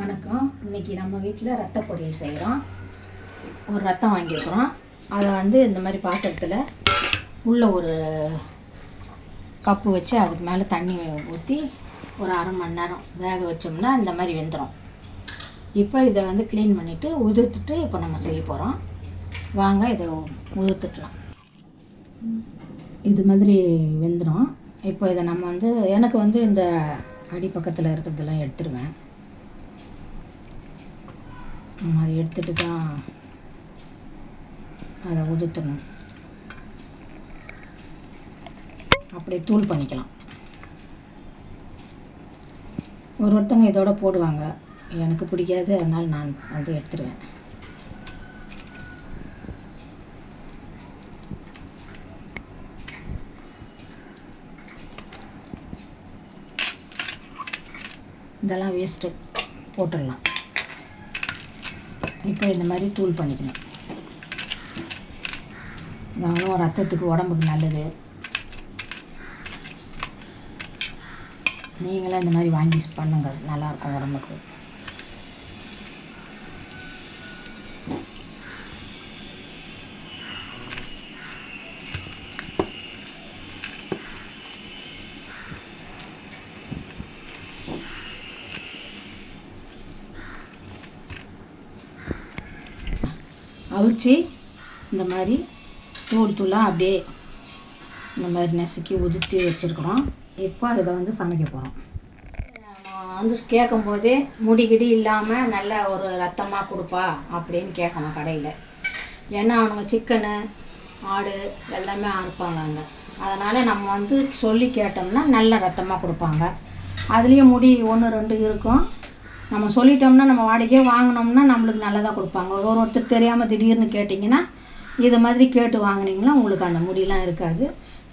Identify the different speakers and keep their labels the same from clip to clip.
Speaker 1: வணக்கம். இன்னைக்கு நம்ம வீட்டில் ரத்த பொரியல் செய்கிறோம் ஒரு ரத்தம் வாங்கியிருக்கிறோம். அதை வந்து இந்த மாதிரி பாத்திரத்தில் உள்ள ஒரு கப்பு வச்சு அதுக்கு மேலே தண்ணி ஊற்றி ஒரு அரை மணி நேரம் வேக வச்சோம்னா இந்த மாதிரி வெந்துடும் இப்போ இதை வந்து க்ளீன் பண்ணிவிட்டு உதிர்த்துட்டு இப்போ நம்ம செய்ய போகிறோம் வாங்க இதை உதிர்த்துக்கலாம் இது மாதிரி வெந்துடும் இப்போ இதை நம்ம வந்து எனக்கு வந்து இந்த அடி பக்கத்தில் இருக்கிறதெல்லாம் எடுத்துருவேன். இந்த மாதிரி எடுத்துட்டு தான் அதை உதுத்தணும். அப்படியே தூள் பண்ணிக்கலாம். ஒரு ஒருத்தங்க இதோட போடுவாங்க. எனக்கு பிடிக்காது அதனால் நான் வந்து எடுத்துருவேன். இதெல்லாம் வேஸ்ட்டு போட்டுடலாம். இப்போ இந்த மாதிரி தூள் பண்ணிக்கணும். நானும் ரத்தத்துக்கு உடம்புக்கு நல்லது. நீங்களும் இந்த மாதிரி வாங்கி பண்ணுங்க. நல்லாயிருக்கும் உடம்புக்கு. அவிச்சு இந்த மாதிரி தூள் தூளாக அப்படியே இந்த மாதிரி நசுக்கி உதுத்தி வச்சுருக்குறோம். இப்போ இதை வந்து சமைக்க போகிறோம் வந்து கேட்கும்போதே முடிகிடி இல்லாமல் நல்ல ஒரு ரத்தமாக கொடுப்பா அப்படின்னு கேட்கணும் கடையில். ஏன்னா அவனுங்க சிக்கனு ஆடு எல்லாமே அறுப்பாங்க அங்கே. அதனால் நம்ம வந்து சொல்லி கேட்டோம்னா நல்ல ரத்தமாக கொடுப்பாங்க. அதுலேயும் முடி ஒன்று ரெண்டு இருக்கும். நம்ம சொல்லிட்டோம்னா நம்ம வாடகையே வாங்கினோம்னா நம்மளுக்கு நல்லதாக கொடுப்பாங்க. ஒரு ஒருத்தர் தெரியாமல் திடீர்னு கேட்டிங்கன்னா இது மாதிரி கேட்டு வாங்கினீங்கன்னா உங்களுக்கு அந்த முடியெலாம் இருக்காது.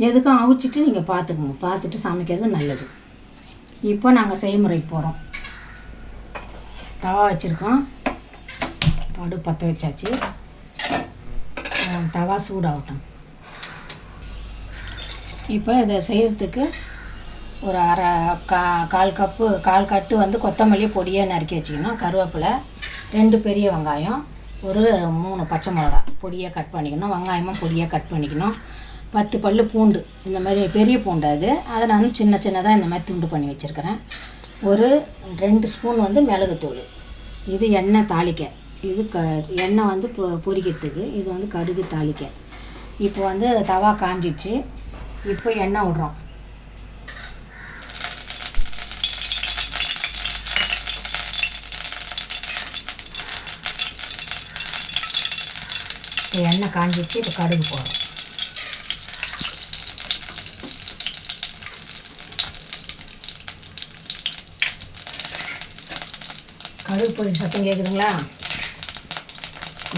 Speaker 1: எதுக்கும் அவிச்சிட்டு நீங்கள் பார்த்துக்குங்க பார்த்துட்டு சமைக்கிறது நல்லது. இப்போ நாங்கள் செய்முறைக்கு போகிறோம் தவா வச்சுருக்கோம். படு பற்ற வச்சாச்சு. தவா சூடாகட்டும். இப்போ இதை செய்கிறதுக்கு ஒரு அரை கா கால் கப்பு கால் கட்டு வந்து கொத்தமல்லி பொடியாக நறுக்கி வச்சுக்கணும் கருவேப்பிலை ரெண்டு பெரிய வெங்காயம் ஒரு மூணு பச்சை மிளகா பொடியாக கட் பண்ணிக்கணும் வெங்காயமும் பொடியாக கட் பண்ணிக்கணும். பத்து பல்லு பூண்டு இந்த மாதிரி பெரிய பூண்டு அது. அதை நான் சின்ன சின்னதாக இந்த மாதிரி துண்டு பண்ணி வச்சுருக்கிறேன். ஒரு ரெண்டு ஸ்பூன் வந்து மிளகுத்தூள். இது எண்ணெய் தாளிக்க. இது க எண்ணெய் வந்து பொ பொரிக்கிறதுக்கு இது வந்து கடுகு தாளிக்க. இப்போ வந்து தவா காஞ்சிடுச்சு இப்போ எண்ணெய் விட்றோம். இப்போ எண்ணெய் காஞ்சிச்சு இப்போ கடுகு போடுறோம் கடுகு பொடி சத்தம் கேட்குதுங்களா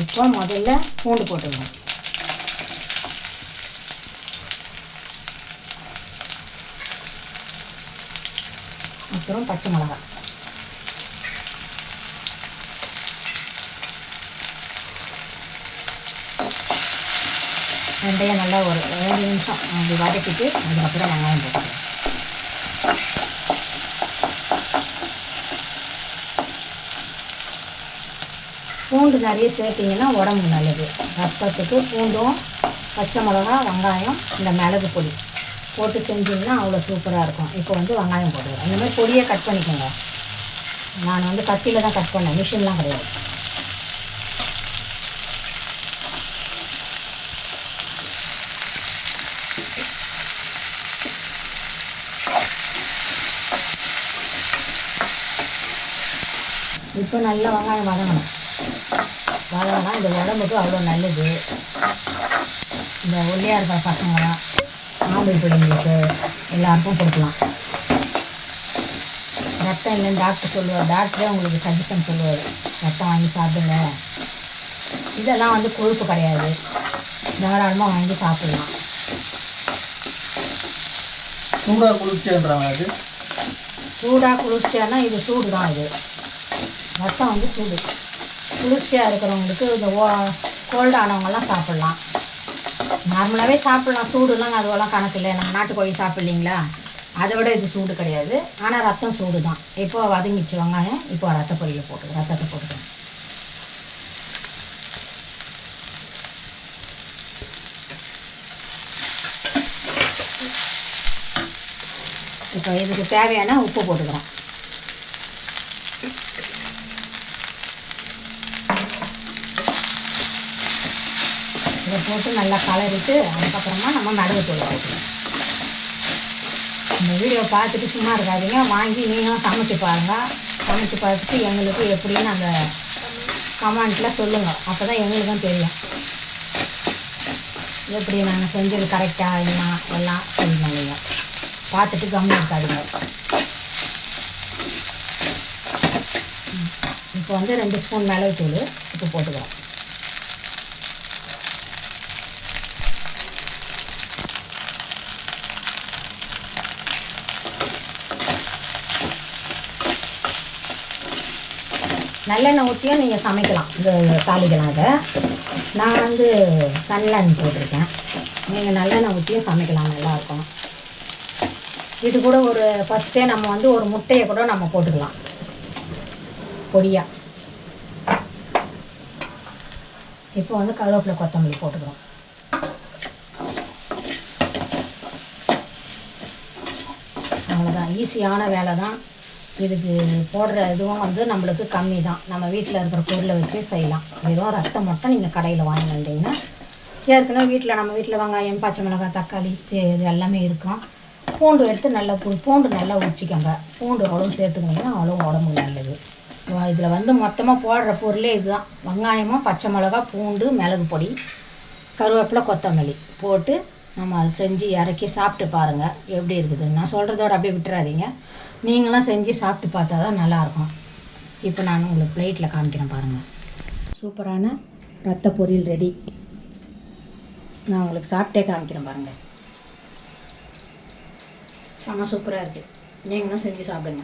Speaker 1: இப்போ முதல்ல பூண்டு போட்டுக்கணும் அப்புறம் பச்சை மிளகாய். வெந்தயம் நல்லா ஒரு ரெண்டு நிமிஷம் அப்படி வதக்கிட்டு அதுக்கப்புறம் வெங்காயம் போட்டுக்கலாம். பூண்டு நிறைய சேர்த்திங்கன்னா உடம்புக்கு நல்லது. ரத்தத்துக்கு பூண்டும் பச்சை மிளகா வெங்காயம் இந்த மிளகு பொடி போட்டு செஞ்சிங்கன்னா அவ்வளோ சூப்பராக இருக்கும். இப்போ வந்து வெங்காயம் போட்டுக்கிறேன் இந்த மாதிரி பொடியை கட் பண்ணிக்கோங்க. நான் வந்து கத்தியில் தான் கட் பண்ணேன். மிஷின்லாம் கிடையாது. இப்போ நல்லா வெங்காயம் வதங்கணும். வதங்கினா இந்த உடம்புக்கு அவ்வளோ நல்லது. இந்த ஒல்லியாக இருக்கிற பசங்களாம் ஆம்பளை பிள்ளைங்களுக்கு எல்லாருக்கும் கொடுக்கலாம். ரத்தம் இல்லைன்னு டாக்டர் சொல்லுவார். டாக்டரே உங்களுக்கு சஜஷன் சொல்லுவார். ரத்தம் வாங்கி சாப்பிடுங்க. இதெல்லாம் வந்து கொழுப்பு கிடையாது. தாராளமாக வாங்கி சாப்பிடலாம்.
Speaker 2: சூடாக குளிர்ச்சின்றாங்க அது?
Speaker 1: சூடாக குளிர்ச்சியானா இது சூடு தான் இது. ரத்தம் வந்து சூடு குளிர்ச்சியாக இருக்கிறவங்களுக்கு இந்த ஓ கோல்டானவங்கெல்லாம் சாப்பிட்லாம். நார்மலாகவே சாப்பிட்லாம். சூடுலாம் அதுவெல்லாம் கணக்கு இல்லை. நம்ம நாட்டுக்கோழி சாப்பிட்லீங்களா? அதை விட இது சூடு கிடையாது. ஆனால் ரத்தம் சூடு தான் இப்போ வதங்கிச்சு வெங்காயம். இப்போ ரத்த பொரியலை போட்டு ரத்தத்தை போட்டுக்கிறேன் இப்போ இதுக்கு தேவையான உப்பு போட்டுக்கிறோம். இதை போட்டு நல்லா கலரிட்டு அதுக்கப்புறமா நம்ம மிளகுத்தூள் போட்டுக்கணும் இந்த வீடியோ பார்த்துட்டு சும்மா இருக்காதீங்க. வாங்கி நீங்களும் சமைச்சு பாருங்கள் சமைச்சு பார்த்துட்டு எங்களுக்கு எப்படின்னு அந்த கமெண்ட்டில் சொல்லுங்கள் அப்போ தான் எங்களுக்கும் தெரியும். எப்படி நாங்கள் செஞ்சது கரெக்டாக என்ன எல்லாம் சொல்லணும் நீங்கள் பார்த்துட்டு கம்மி இருக்காதுங்க இப்போ வந்து ரெண்டு ஸ்பூன் மிளகுத்தூள் இப்போ போட்டுக்கிறோம். நல்லெண்ணெய் ஊற்றியும் நீங்கள் சமைக்கலாம். இந்த தாளிக்கலாம் அதை நான் வந்து சன்லைன் போட்டிருக்கேன். நீங்கள் நல்லெண்ணெய் ஊற்றியும் சமைக்கலாம் நல்லாயிருக்கும். இது கூட ஒரு ஃபஸ்ட்டே நம்ம வந்து ஒரு முட்டையை கூட நம்ம போட்டுக்கலாம். பொடியாக இப்போ வந்து கருவேப்பிலை கொத்தமல்லி போட்டுக்கிறோம். அவ்வளோதான் ஈஸியான வேலை தான் இதுக்கு போடுற இதுவும் வந்து நம்மளுக்கு கம்மி தான் நம்ம வீட்டில் இருக்கிற பொருளை வச்சு செய்யலாம். வெறும் ரத்தம் மட்டும் நீங்கள் கடையில் வாங்கி ஏற்கனவே வீட்டில் நம்ம வீட்டில் வெங்காயம் பச்சை மிளகாய் தக்காளி இது எல்லாமே இருக்கும். பூண்டு எடுத்து நல்லா பூ பூண்டு நல்லா உச்சிக்கோங்க பூண்டு அவ்வளோ சேர்த்துக்கிங்கன்னா அவ்வளோ உடம்புக்கு நல்லது. இதில் வந்து மொத்தமாக போடுற பொருளே இதுதான். வெங்காயமும் பச்சை மிளகாய் பூண்டு மிளகு பொடி கருவேப்பிலை கொத்தமல்லி போட்டு நம்ம அதை செஞ்சு இறக்கி சாப்பிட்டு பாருங்கள் எப்படி இருக்குது நான் சொல்கிறதோட அப்படியே விட்டுறாதீங்க. நீங்களும் செஞ்சு சாப்பிட்டு பார்த்தா தான் நல்லாயிருக்கும். இப்போ நான் உங்களுக்கு பிளேட்டில் காமிக்கிறேன் பாருங்கள் சூப்பரான ரத்த பொரியல் ரெடி. நான் உங்களுக்கு சாப்பிட்டே காமிக்கிறேன் பாருங்கள் செம்ம சூப்பராக இருக்குது நீங்களும் செஞ்சு சாப்பிடுங்க.